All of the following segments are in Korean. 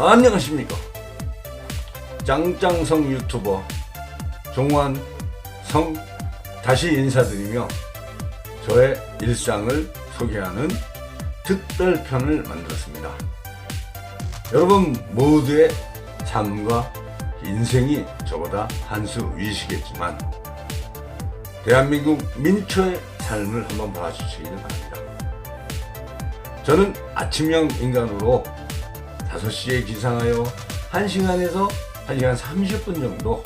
안녕하십니까. 짱짱성 유튜버 종환성 다시 인사드리며 저의 일상을 소개하는 특별편을 만들었습니다. 여러분 모두의 삶과 인생이 저보다 한 수 위시겠지만 대한민국 민초의 삶을 한번 봐주시길 바랍니다. 저는 아침형 인간으로 5시에 기상하여 1시간에서 1시간 30분 정도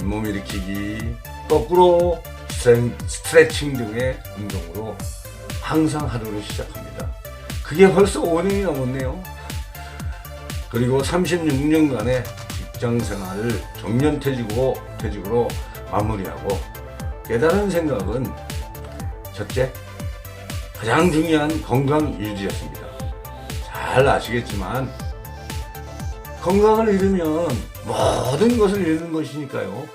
잇몸 일으키기, 거꾸로 스트레- 스트레칭 등의 운동으로 항상 하루를 시작합니다. 그게 벌써 5년이 넘었네요. 그리고 36년간의 직장 생활을 정년 퇴직으로 퇴직으로 마무리하고 깨달은 생각은 첫째, 가장 중요한 건강 유지였습니다. 잘 아시겠지만 건강을 잃으면 모든 것을 잃는 것이니까요.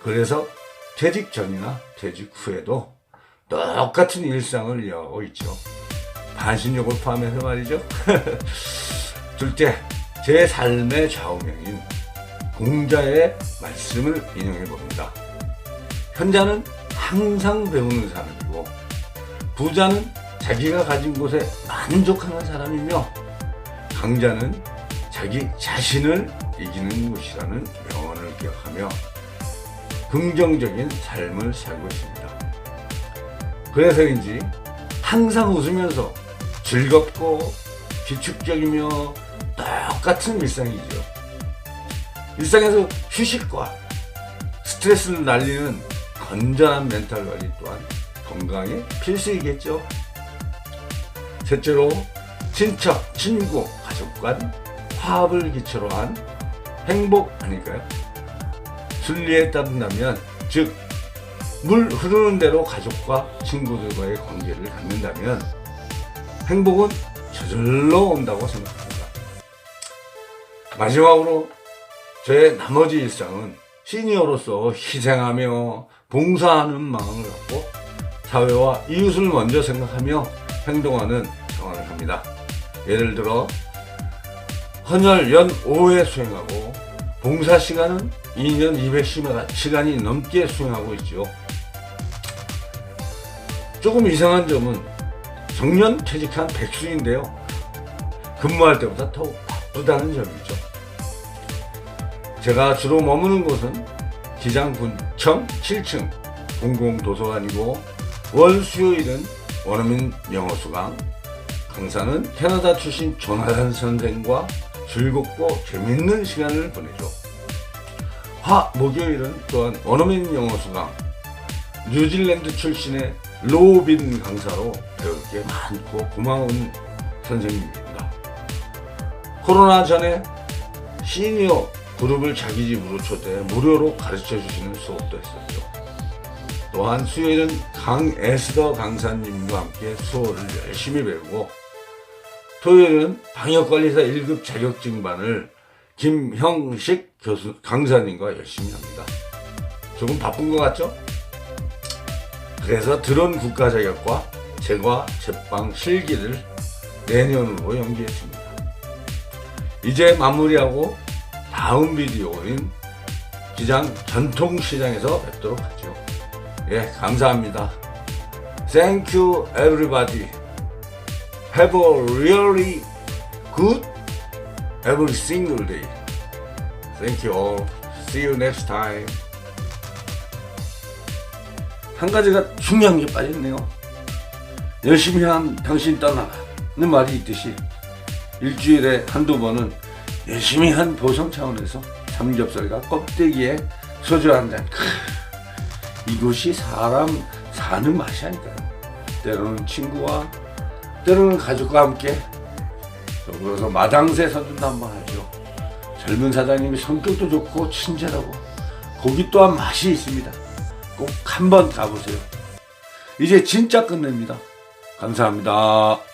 그래서 퇴직 전이나 퇴직 후에도 똑같은 일상을 이어가고 있죠. 반신욕을 포함해서 말이죠. 둘째, 제 삶의 좌우명인 공자의 말씀을 인용해 봅니다. 현자는 항상 배우는 사람이고 부자는 자기가 가진 곳에 만족하는 사람이며 강자는 자기 자신을 이기는 곳이라는 명언을 기억하며 긍정적인 삶을 살고 있습니다. 그래서인지 항상 웃으면서 즐겁고 기축적이며 똑같은 일상이죠. 일상에서 휴식과 스트레스를 날리는 건전한 멘탈 관리 또한 건강에 필수이겠죠. 셋째로 친척, 친구, 가족 간 화합을 기초로 한 행복 아닐까요? 순리에 따른다면 즉 물 흐르는 대로 가족과 친구들과의 관계를 갖는다면 행복은 저절로 온다고 생각합니다. 마지막으로 저의 나머지 일상은 시니어로서 희생하며 봉사하는 마음을 갖고 사회와 이웃을 먼저 생각하며 행동하는 생활을 합니다. 예를 헌혈 연 5회 수행하고 봉사 시간은 2년 210시간이 넘게 수행하고 있죠. 조금 이상한 점은 정년 퇴직한 백수인데요. 근무할 때보다 더욱 바쁘다는 점이죠. 제가 주로 머무는 곳은 기장군청 7층 공공도서관이고 월 수요일은 원어민 영어수강 강사는 캐나다 출신 조나단 선생과 즐겁고 재밌는 시간을 보내죠. 화 목요일은 또한 원어민 영어 수강 뉴질랜드 출신의 로빈 강사로 배울 게 많고 고마운 선생님입니다. 코로나 전에 시니어 그룹을 자기 집으로 초대해 무료로 가르쳐 주시는 수업도 했었죠. 또한 수요일은 강에스더 강사님과 함께 수어를 열심히 배우고 토요일은 방역관리사 1급 자격증반을 김형식 교수 강사님과 열심히 합니다. 조금 바쁜 것 같죠? 그래서 드론 국가 자격과 제과 제빵 실기를 내년으로 연기했습니다. 이제 마무리하고 다음 비디오인 기장 전통시장에서 뵙도록 하죠. 예, 감사합니다. Thank you everybody. Have a really good every single day. Thank you all. See you next time. 한 가지가 중요한 게 빠졌네요. 열심히 한 당신 떠나라는 말이 있듯이 일주일에 한두 번은 열심히 한 보상 차원에서 삼겹살과 껍데기에 소주 한 잔. 크, 이것이 사람 사는 맛이 아닐까요? 때로는 친구와 때로는 가족과 함께 그래서 마당새 서준도 한번 하죠. 젊은 사장님이 성격도 좋고 친절하고 고기 또한 맛이 있습니다. 꼭 한번 가보세요. 이제 진짜 끝냅니다. 감사합니다.